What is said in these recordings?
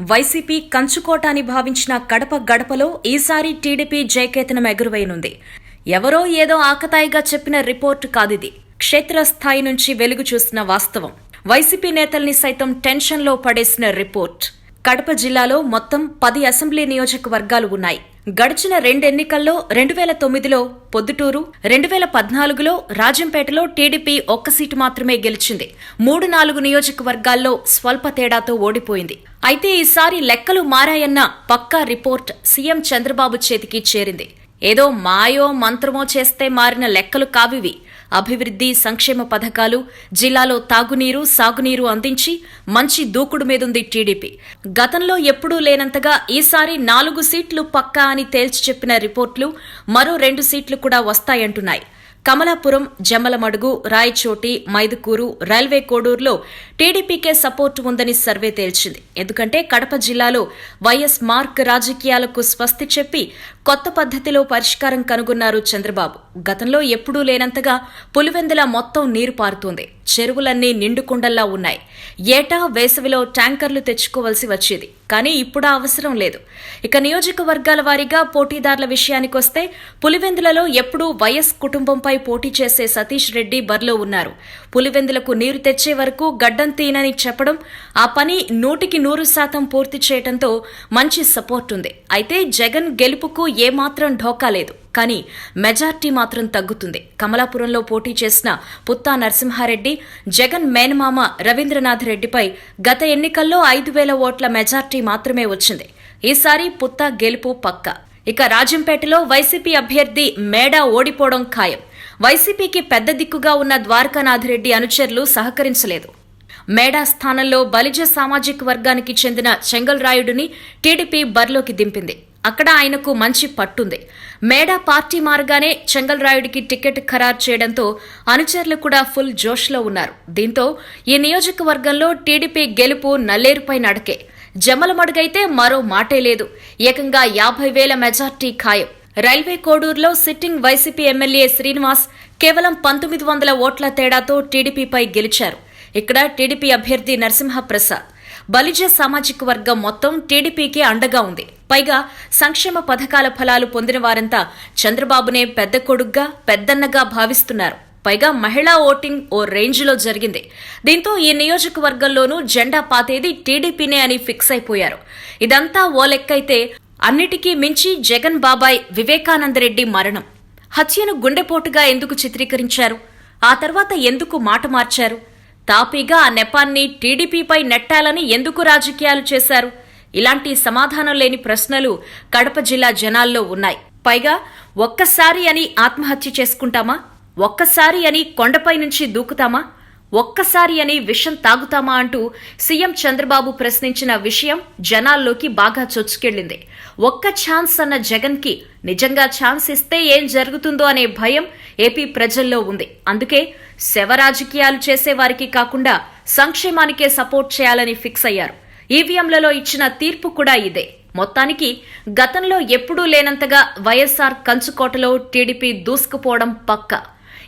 YCP కంచుకోట అని భావించిన కడప గడపలో ఈసారి టీడీపీ జయకేతనం ఎగురువేయనుంది. ఎవరో ఏదో ఆకతాయిగా చెప్పిన రిపోర్టు కాదిది. క్షేత్రస్థాయి నుంచి వెలుగు చూసిన వాస్తవం. వైసీపీ నేతల్ని సైతం టెన్షన్లో పడేసిన రిపోర్ట్. కడప జిల్లాలో మొత్తం పది అసెంబ్లీ నియోజకవర్గాలు ఉన్నాయి. గడిచిన రెండెన్నికల్లో రెండు వేల తొమ్మిదిలో పొద్దుటూరు రెండు వేల పద్నాలుగులో రాజంపేటలో టీడీపీ ఒక్క సీటు మాత్రమే గెలిచింది. మూడు నాలుగు నియోజకవర్గాల్లో స్వల్ప తేడాతో ఓడిపోయింది. అయితే ఈసారి లెక్కలు మారాయన్న పక్కా రిపోర్ట్ సీఎం చంద్రబాబు చేతికి చేరింది. ఏదో మాయో మంత్రమో చేస్తే మారిన లెక్కలు కావివి. అభివృద్ధి సంక్షేమ పథకాలు జిల్లాలో తాగునీరు సాగునీరు అందించి మంచి దూకుడు మీదుంది టీడీపీ. గతంలో ఎప్పుడూ లేనంతగా ఈసారి నాలుగు సీట్లు పక్కా అని తేల్చి చెప్పిన రిపోర్టులు మరో రెండు సీట్లు కూడా వస్తాయంటున్నాయి. కమలాపురం జమ్మలమడుగు రాయచోటి మైదుకూరు రైల్వే కోడూరులో టీడీపీకే సపోర్టు ఉందని సర్వే తేల్చింది. ఎందుకంటే కడప జిల్లాలో వైఎస్ మార్క్ రాజకీయాలకు స్వస్తి చెప్పి కొత్త పద్ధతిలో పరిష్కారం కనుగొన్నారు చంద్రబాబు. గతంలో ఎప్పుడూ లేనంతగా పులివెందుల మొత్తం నీరు పారుతోంది. చెరువులన్నీ నిండుకుండల్లా ఉన్నాయి. ఏటా వేసవిలో ట్యాంకర్లు తెచ్చుకోవలసి వచ్చేది. కానీ ఇప్పుడు అవసరం లేదు. ఇక నియోజకవర్గాల వారీగా పోటీదారుల విషయానికొస్తే పులివెందులలో ఎప్పుడూ వైఎస్ కుటుంబంపై పోటీ చేసే సతీష్ రెడ్డి బరిలో ఉన్నారు. పులివెందులకు నీరు తెచ్చే వరకు గడ్డం తీనని చెప్పడం ఆ పని నూటికి నూరు శాతం పూర్తి చేయడంతో మంచి సపోర్ట్ ఉంది. అయితే జగన్ గెలుపుకు ఏమాత్రం ఢోకా లేదు. కానీ మెజార్టీ మాత్రం తగ్గుతుంది. కమలాపురంలో పోటీ చేసిన పుత్తా నరసింహారెడ్డి జగన్ మేనమామ రవీంద్రనాథ్ రెడ్డిపై గత ఎన్నికల్లో ఐదు వేల ఓట్ల మెజార్టీ మాత్రమే వచ్చింది. ఈసారి పుత్తా గెలుపు పక్క. ఇక రాజంపేటలో వైసీపీ అభ్యర్థి మేడా ఓడిపోవడం ఖాయం. వైసీపీకి పెద్ద దిక్కుగా ఉన్న ద్వారకానాథరెడ్డి అనుచరులు సహకరించలేదు. మేడా స్థానంలో బలిజ సామాజిక వర్గానికి చెందిన చెంగల్ రాయుడుని టీడీపీ బరిలోకి దింపింది. అక్కడ ఆయనకు మంచి పట్టుంది. మేడా పార్టీ మారగానే చెంగల్ రాయుడికి టికెట్ ఖరారు చేయడంతో అనుచరులు కూడా ఫుల్ జోష్లో ఉన్నారు. దీంతో ఈ నియోజకవర్గంలో టీడీపీ గెలుపు నల్లేరుపై నడకే. జమలమడుగైతే మరో మాటే లేదు. ఏకంగా యాభై వేల మెజార్టీ ఖాయం. రైల్వే కోడూరులో సిట్టింగ్ వైసీపీ ఎమ్మెల్యే శ్రీనివాస్ కేవలం పంతొమ్మిది వందల ఓట్ల తేడాతో టీడీపీపై గెలిచారు. ఇక్కడ టీడీపీ అభ్యర్థి నరసింహప్రసాద్. బలిజ సామాజిక వర్గం మొత్తం టీడీపీకి అండగా ఉంది. పైగా సంక్షేమ పథకాల ఫలాలు పొందిన వారంతా చంద్రబాబునే పెద్ద కొడుగ్గా పెద్దన్నగా భావిస్తున్నారు. పైగా మహిళా ఓటింగ్ ఓ రేంజ్లో జరిగింది. దీంతో ఈ నియోజకవర్గంలోనూ జెండా పాతేది టీడీపీనే అని ఫిక్స్ అయిపోయారు. ఇదంతా ఓ లెక్కైతే అన్నిటికీ మించి జగన్ బాబాయ్ వివేకానందరెడ్డి మరణం. హత్యను గుండెపోటుగా ఎందుకు చిత్రీకరించారు? ఆ తర్వాత ఎందుకు మాట మార్చారు? తాపీగా ఆ నెపాన్ని టీడీపీపై నెట్టాలని ఎందుకు రాజకీయాలు చేశారు? ఇలాంటి సమాధానం లేని ప్రశ్నలు కడప జిల్లా జనాల్లో ఉన్నాయి. పైగా ఒక్కసారి అని ఆత్మహత్య చేసుకుంటామా? ఒక్కసారి అని కొండపై నుంచి దూకుతామా? ఒక్కసారి అని విషం తాగుతామా అంటూ సీఎం చంద్రబాబు ప్రశ్నించిన విషయం జనాల్లోకి బాగా చొచ్చుకెళ్ళింది ఒక్క ఛాన్స్ అన్న జగన్కి నిజంగా ఛాన్స్ ఇస్తే ఏం జరుగుతుందో అనే భయం ఏపీ ప్రజల్లో ఉంది. అందుకే శవ రాజకీయాలు చేసేవారికి కాకుండా సంక్షేమానికే సపోర్ట్ చేయాలని ఫిక్స్ అయ్యారు. ఈవీఎంలలో ఇచ్చిన తీర్పు కూడా ఇదే. మొత్తానికి గతంలో ఎప్పుడూ లేనంతగా వైఎస్ఆర్ కంచుకోటలో టీడీపీ దూసుకుపోవడం పక్కా.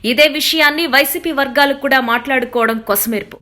ఇదే విషయాన్ని వైసీపీ వర్గాలు కూడా మాట్లాడుకోవడం కొసమెరుపు.